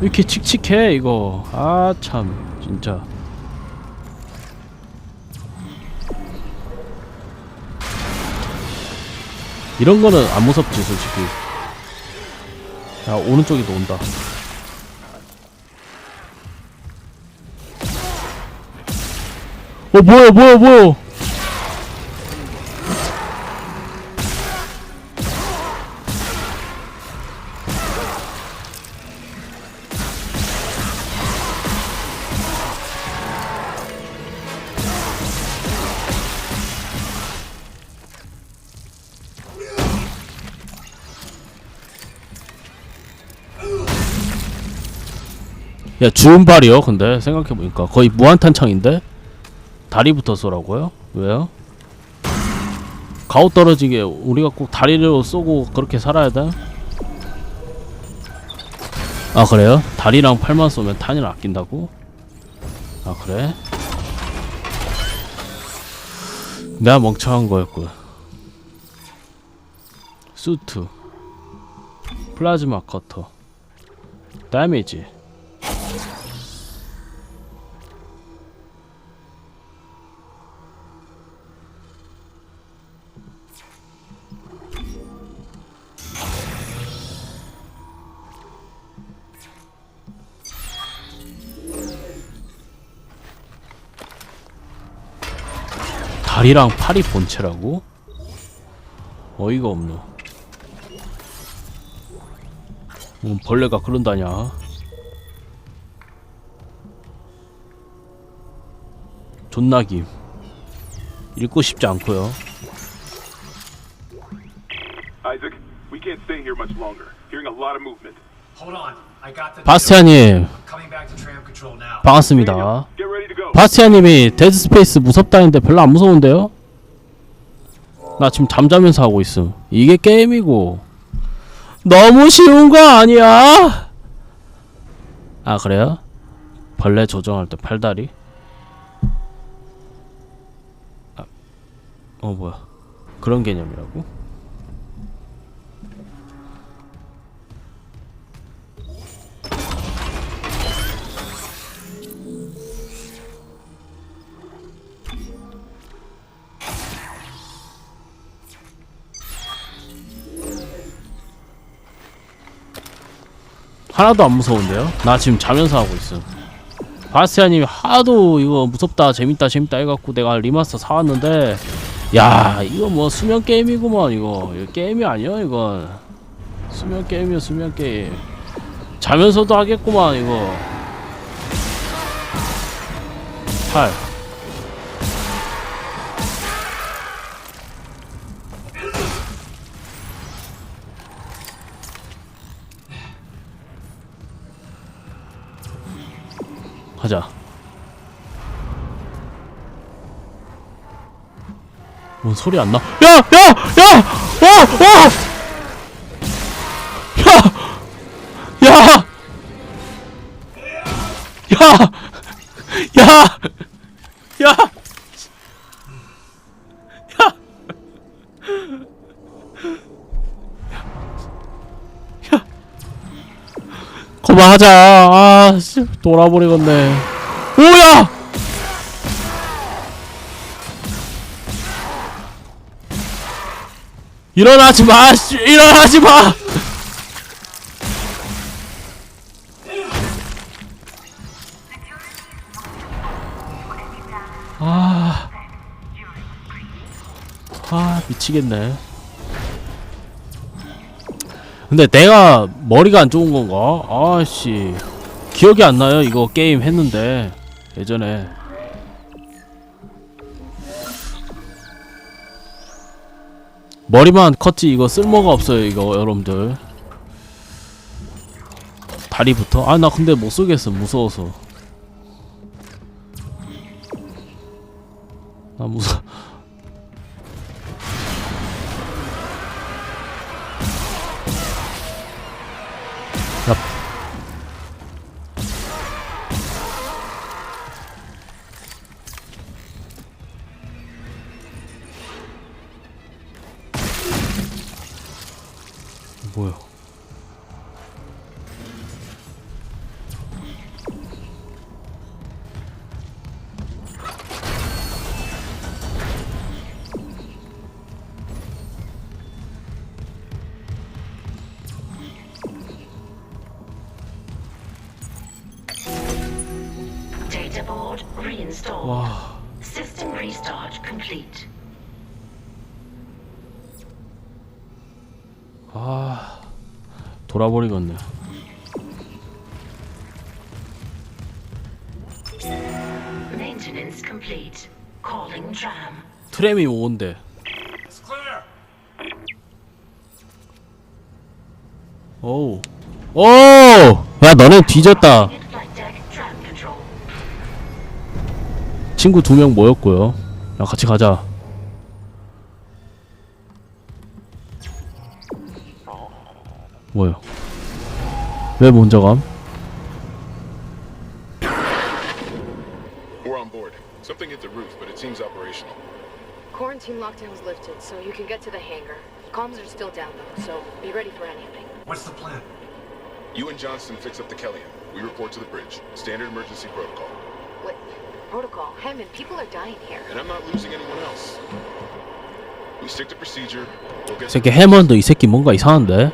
왜 이렇게 칙칙해 이거. 아 참 진짜. 이런 거는 안 무섭지 솔직히. 야 오른쪽에도 온다. 어 뭐야 뭐야 뭐야 야 주은발이요 근데 생각해보니까 거의 무한탄창인데 다리부터 쏘라고요? 왜요? 가오 떨어지게 우리가 꼭 다리로 쏘고 그렇게 살아야 돼? 아 그래요? 다리랑 팔만 쏘면 탄을 아낀다고? 아 그래? 내가 멍청한 거였고 수트 플라즈마 커터 다메이지 다리랑 팔이 본체라고? 어이가 없노. 음, 벌레가 그런다냐? 존나김. 읽고 싶지 않고요. Isaac, we can't stay here much longer. Hearing a lot of movement. Hold on. I got the 바스티아님 coming back to tram control now. 반갑습니다. 바스티아님이 데드 스페이스 무섭다는데 별로 안 무서운데요? 나 지금 잠자면서 하고 있음. 이게 게임이고 너무 쉬운 거 아니야? 아 그래요? 벌레 조정할 때 팔다리? 아, 어 뭐야? 그런 개념이라고? 하나도 안 무서운데요? 나 지금 자면서 하고 있음. 바스티아님이 하도 이거 무섭다 재밌다 재밌다 해갖고 내가 리마스터 사왔는데 야 이거 뭐 수면 게임이구만 이거. 이거 게임이 아니야 이건 수면 게임이야 수면 게임. 자면서도 하겠구만 이거. 8 하자. 뭔 소리 안 나? 야! 야! 야! 와! 와! 야! 야! 야! 야! 야! 야! 야! 그만하자. 아, 씨, 돌아버리겠네. 뭐야! 일어나지 마! 씨, 일어나지 마! 아, 아 미치겠네. 근데 내가 머리가 안 좋은 건가? 아씨 기억이 안 나요. 이거 게임 했는데 예전에 머리만 컸지 이거 쓸모가 없어요. 이거 여러분들 다리부터 아 나 근데 못 쏘겠어 무서워서 나 무서 나 뭐야? 와 System restart complete. 아 돌아버리겠네 Maintenance complete. Calling tram. 트램이 It's clear. 오우 오 야 너네 뒤졌다 친구 두 명 모였고요 야 같이 가자 뭐야 왜 먼저 감? We're on board. Something hit the roof, but it seems operational. Quarantine lockdown's lifted, so you can get to the hangar. Comms are still down though, so be ready for anything. What's the plan? You and Johnston fix up the Kellyan. We report to the bridge. Standard emergency protocol. What? Protocol. Hammond, people are dying here. And I'm not losing anyone else. We stick to procedure. We'll get 새끼 해먼드 이 새끼 뭔가 이상한데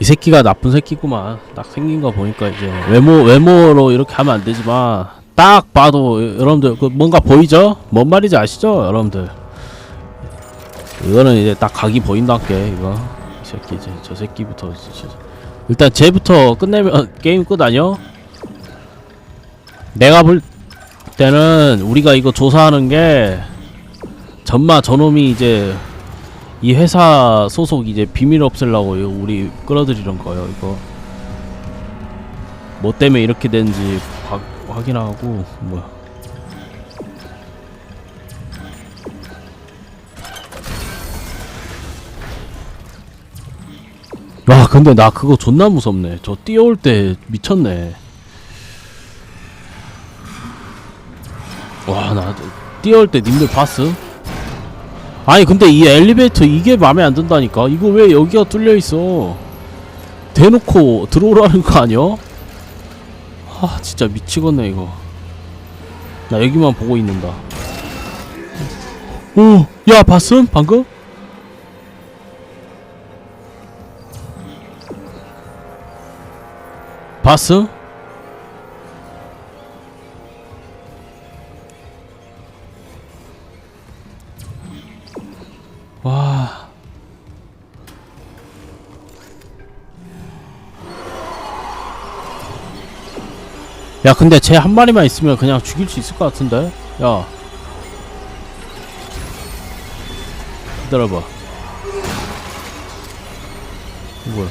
이 새끼가 나쁜 새끼구만 딱 생긴 거 보니까 이제 외모 외모로 이렇게 하면 안 되지만 딱 봐도 여러분들 그 뭔가 보이죠? 뭔 말인지 아시죠? 여러분들 이거는 이제 딱 각이 보인다께 이거 이 새끼 이제 저 새끼부터 진짜. 일단 쟤부터 끝내면 게임 끝 아니요? 내가 볼 때는 우리가 이거 조사하는 게 전마 저놈이 이제 이 회사 소속 이제 비밀 없애려고 우리 끌어들이는 거예요 이거. 뭐 때문에 이렇게 된지 화, 확인하고 뭐야 와 근데 나 그거 존나 무섭네. 저 뛰어올 때 미쳤네 와 나 뛰어올 때 님들 봤어? 아니 근데 이 엘리베이터 이게 마음에 안 든다니까 이거 왜 여기가 뚫려 있어 대놓고 들어오라는 거 아니야? 아 진짜 미치겠네 이거 나 여기만 보고 있는다 오야 봤음 방금? 봤음? 야, 근데 쟤 한 마리만 있으면 그냥 죽일 수 있을 것 같은데? 야. 기다려봐. 뭐야?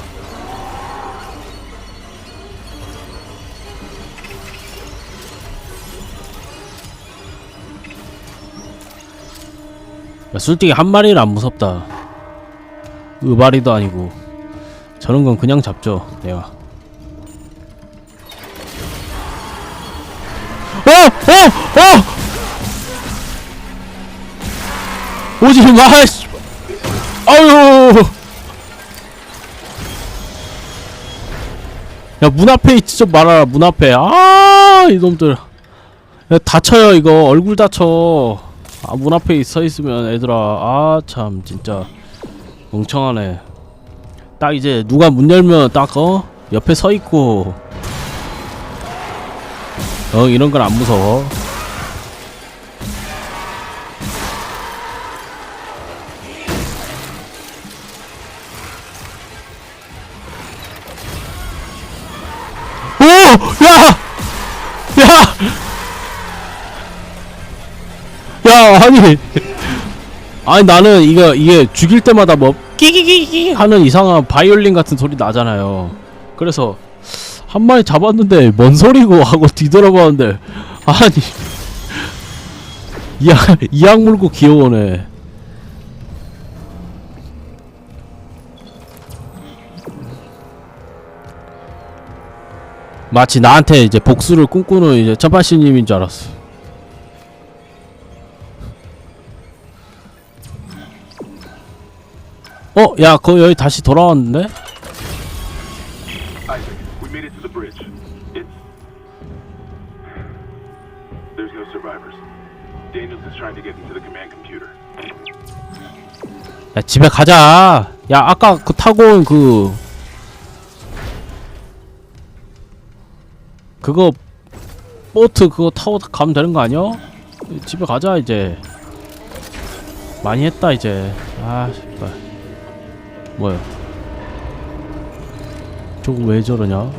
야, 솔직히 한 마리는 안 무섭다. 의바리도 아니고 저런 건 그냥 잡죠. 내가. 어, 어, 어! 오지 마. 씨. 아유. 야, 문 앞에 있지 좀 말아라. 문 앞에. 아, 이놈들. 야, 다쳐요 이거. 얼굴 다쳐. 아, 문 앞에 서 있으면 애들아, 아, 참, 진짜. 멍청하네. 딱 이제 누가 문 열면 딱, 어? 옆에 서 있고. 어, 이런 건 안 무서워. 오! 야! 야! 야 아니 아니 나는 이거 이게 죽일 때마다 뭐 끼기기기 하는 이상한 바이올린 같은 소리 나잖아요 그래서 한 마리 잡았는데 뭔 소리고 하고 뒤돌아봤는데 아니. 이악 물고 귀여워네. 마치 나한테 이제 복수를 꿈꾸는 이제 천파씨님인 줄 알았어. 어, 야, 거 여기 다시 돌아왔는데? Isaac, we made it to the bridge. It's. There's no survivors. Daniels is trying to get into the command computer. 야, 집에 가자. 야, 아까 그 타고 온 그. 그거 보트 그거 타고 가면 되는 거 아니야? 집에 가자 이제 많이 했다 이제 아 씨발 뭐야 저거 왜 저러냐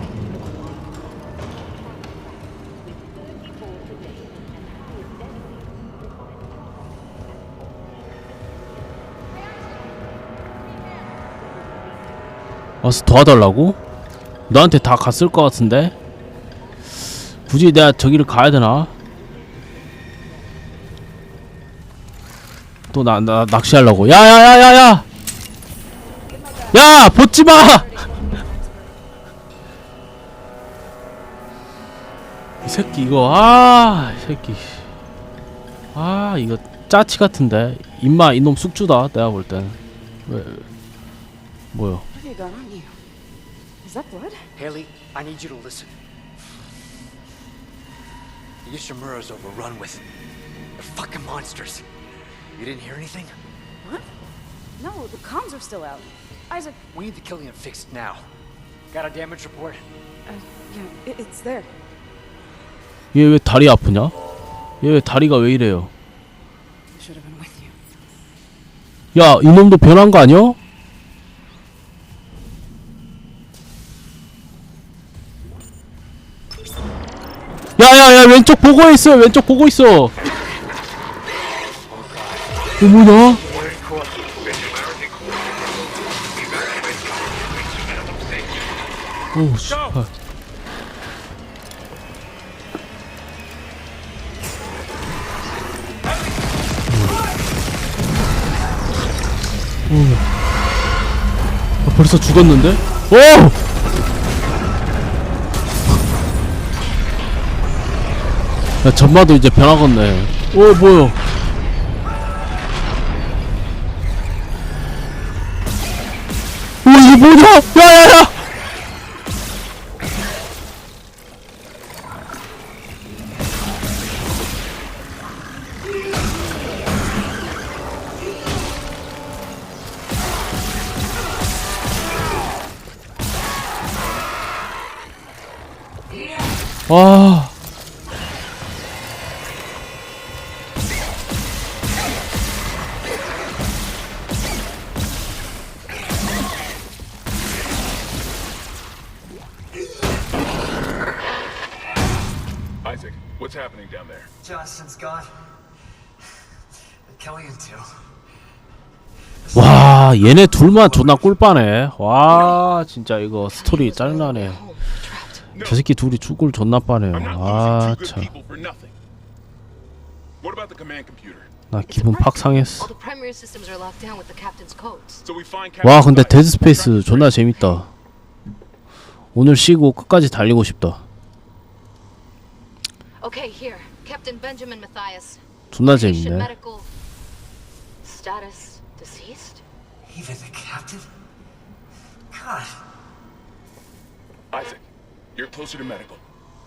와서 도와달라고? 너한테 다 갔을 것 같은데? 굳이 내가 저기를 가야 되나? 또 나 나 낚시하려고 야야야야야 야 벗지 마! 새끼 이거 아이 새끼 아 이거 짜치 같은데 임마 이놈 숙주다 내가 볼땐 왜 뭐야 What have you got on you? Is that blood? Haley, I need you to listen. The Ishimura's overrun with. They're fucking monsters. You didn't hear anything? No, the comms are still out. Isaac, We need the Killian fixed now. Got a damage report? uh, yeah, it, it's there. 얘 왜 다리 아프냐? 얘 왜 다리가 왜 이래요? 야 이놈도 변한 거 아니야? 야야야 왼쪽 보고 있어 왼쪽 보고 있어 어 뭐냐? 오 씨발 벌써 죽었는데? 오! 야 전마도 이제 변하겠네 오 뭐야 오 이게 뭐냐 야야야 와 Isaac, what's happening down there? Johnson's gone. The Killian too. 와 얘네 둘만 존나 꿀빠네 와 진짜 이거 스토리 짜증나네 저 새끼 둘이 죽을 존나 빠네요. What about the command computer? 기분 팍 상했어 와 근데 Spider. 데드 스페이스 존나 재밌다 오늘 쉬고 끝까지 달리고 싶다 Okay, here. Captain Benjamin Matthias. 존나 재밌네 medical status deceased? Even the captain? God. Isaac, you're closer to medical.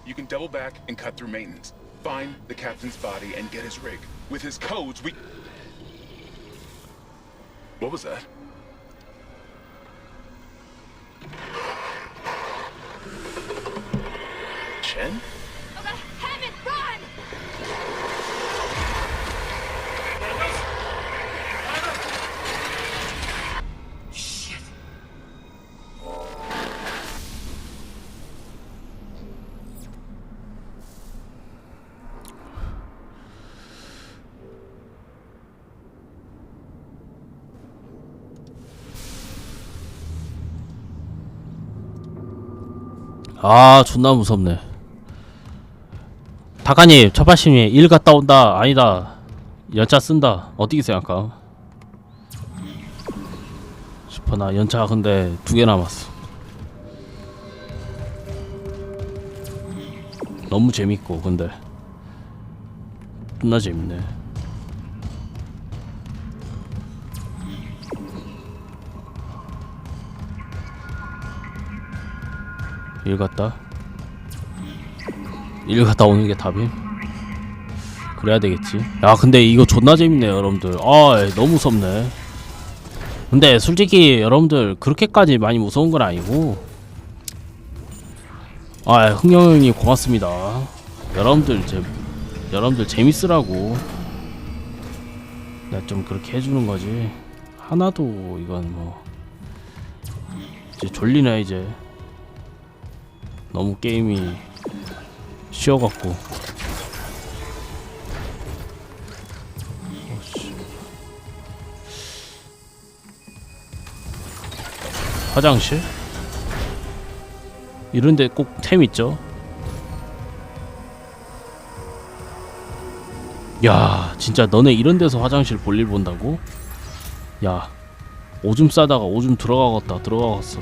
You can double back and cut through maintenance. Find the captain's body and get his rig. With his codes, we. What was that? Chen? 아 존나 무섭네. 다카님 첫발심이 일 갔다 온다. 아니다. 연차 쓴다. 어떻게 생각함? 슈퍼나 연차 근데 두 개 남았어. 너무 재밌고 근데. 존나 재밌네 일 갔다? 일 갔다 오는 게 답임 그래야 되겠지. 야 근데 이거 존나 재밌네 여러분들. 아 너무 무섭네. 근데 솔직히 여러분들 그렇게까지 많이 무서운 건 아니고. 아 흥영 형님 고맙습니다. 여러분들 제 여러분들 재밌으라고. 내가 좀 그렇게 해주는 거지. 하나도 이건 뭐. 이제 졸리네 이제 너무 게임이 쉬어갖고 어씨. 화장실? 이런데 꼭 템 있죠? 야 진짜 너네 이런 데서 화장실 볼일 본다고? 야 오줌 싸다가 오줌 들어가겠다 들어가겠어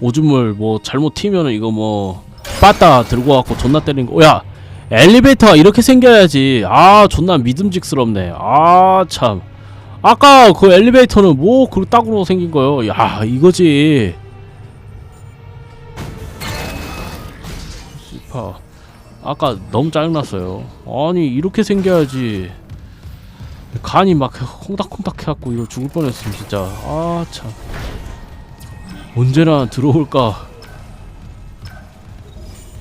오줌을 뭐 잘못 튀면은 이거 뭐 빠따 들고 갖고 존나 때리는 거. 야 엘리베이터가 이렇게 생겨야지. 아 존나 믿음직스럽네. 아 참. 아까 그 엘리베이터는 뭐 그 딱으로 생긴 거요. 야 이거지. 씨파. 아까 너무 짜증났어요. 아니 이렇게 생겨야지. 간이 막 콩닥콩닥 해갖고 이거 죽을 뻔했음 진짜. 아 참. 언제나 들어올까?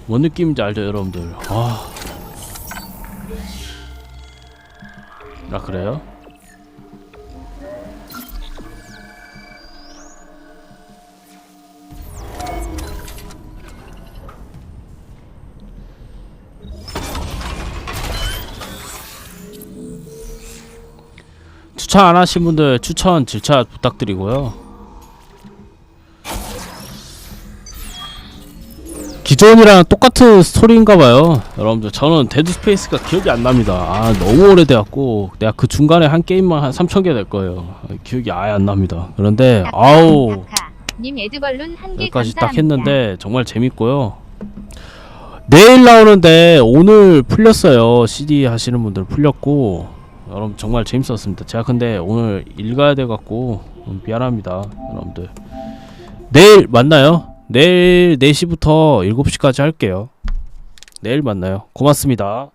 뭔 느낌인지 알죠 여러분들? 아, 아 그래요? 추천 안 하신 분들 추천 질차 부탁드리고요 기존이랑 똑같은 스토리인가봐요. 여러분들 저는 데드 스페이스가 기억이 안 납니다. 아 너무 오래돼갖고 내가 그 중간에 한 게임만 한 3,000개 될 거예요. 기억이 아예 안 납니다. 그런데 아우. 여기까지. 딱 했는데 정말 재밌고요. 내일 나오는데 오늘 풀렸어요. CD 하시는 분들 풀렸고 여러분 정말 재밌었습니다. 제가 근데 오늘 일 가야 돼갖고 음, 미안합니다 여러분들. 내일 만나요 내일 4시부터 7시까지 할게요. 내일 만나요. 고맙습니다.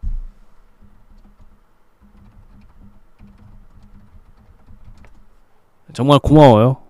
정말 고마워요